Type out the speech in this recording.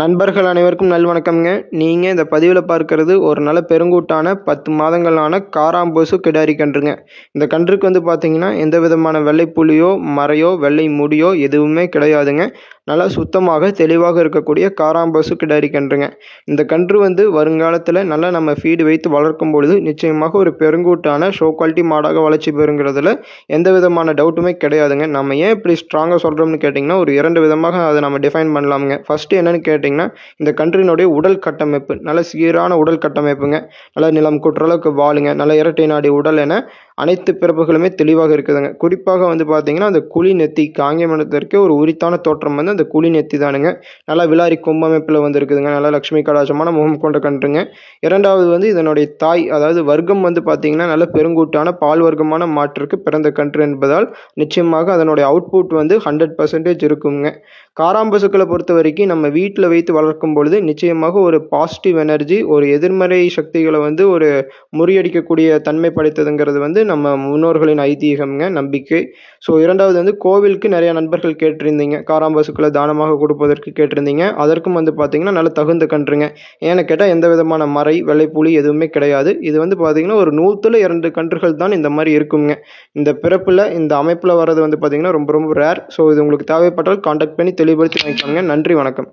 நண்பர்கள் அனைவருக்கும் நல்வணக்கம்ங்க. நீங்கள் இந்த பதிவில் பார்க்கறது ஒரு நல்ல பெருங்கூட்டான பத்து மாதங்களான காராம்பூசு கிடாரி கன்றுங்க. இந்த கன்றுக்கு வந்து பார்த்தீங்கன்னா எந்த விதமான வெள்ளை புலியோ மறையோ வெள்ளை முடியோ எதுவுமே கிடையாதுங்க. நல்லா சுத்தமாக தெளிவாக இருக்கக்கூடிய காராம்பசு கிடாரி கன்றுங்க. இந்த கன்று வந்து வருங்காலத்தில் நல்லா நம்ம ஃபீடு வைத்து வளர்க்கும் பொழுது நிச்சயமாக ஒரு பெருங்கூட்டான ஷோ குவாலிட்டி மாடாக வளர்ச்சி பெறுங்கிறதுல எந்த விதமான டவுட்டுமே கிடையாதுங்க. நம்ம ஏன் இப்படி ஸ்ட்ராங்காக சொல்கிறோம்னு கேட்டிங்கன்னா ஒரு இரண்டு விதமாக அதை நம்ம டிஃபைன் பண்ணலாமுங்க. ஃபஸ்ட்டு என்னென்னு கேட்டிங்கன்னா இந்த கன்றினுடைய உடல் கட்டமைப்பு நல்ல சீரான உடல் கட்டமைப்புங்க. நல்ல நிலம் குற்றளவுக்கு வாளுங்க நல்ல இரட்டை நாடி உடல் என அனைத்து பிறப்புகளுமே தெளிவாக இருக்குதுங்க. குறிப்பாக வந்து பார்த்தீங்கன்னா அந்த குழி நெத்தி காங்கியமனத்திற்கு ஒரு உரித்தான தோற்றம் வந்து அந்த குழி நெத்தி தானுங்க. நல்லா விலாரி கும்பமைப்பில் வந்து இருக்குதுங்க நல்லா லக்ஷ்மி கடாச்சமான முகம் கொண்ட கன்றுங்க. இரண்டாவது வந்து இதனுடைய தாய் அதாவது வர்க்கம் வந்து பார்த்தீங்கன்னா நல்ல பெருங்கூட்டான பால் வர்க்கமான மாற்றிற்கு பிறந்த கன்று என்பதால் நிச்சயமாக அதனுடைய அவுட்புட் வந்து ஹண்ட்ரட் பர்சன்டேஜ் இருக்குங்க. காராம்பசுக்களை பொறுத்த வரைக்கும் நம்ம வீட்டில் வைத்து வளர்க்கும் பொழுது நிச்சயமாக ஒரு பாசிட்டிவ் எனர்ஜி ஒரு எதிர்மறை சக்திகளை வந்து ஒரு முறியடிக்கக்கூடிய தன்மை படைத்ததுங்கிறது வந்து நம்ம முன்னோர்களின் ஐதீகம்ங்க நம்பிக்கை. ஸோ இரண்டாவது வந்து கோவிலுக்கு நிறைய நண்பர்கள் கேட்டிருந்தீங்க. காராம்பசுக்களை தானமாக கொடுப்பதற்கு கேட்டிருந்தீங்க. அதற்கும் வந்து பார்த்தீங்கன்னா நல்ல தகுந்த கன்றுங்க. ஏன்னு கேட்டால் எந்த விதமான மறை வெள்ளைப்புலி எதுவுமே கிடையாது. இது வந்து பார்த்தீங்கன்னா ஒரு நூற்றில் இரண்டு கன்றுகள் தான் இந்த மாதிரி இருக்குங்க. இந்த பிறப்பில் இந்த அமைப்பில் வர்றது வந்து பார்த்தீங்கன்னா ரொம்ப ரொம்ப ரேர் ஸோ இது உங்களுக்கு தேவைப்பட்டால் காண்டாக்ட் பண்ணி தெளிவுபடுத்தி வாங்கிக்கோங்க நன்றி வணக்கம்.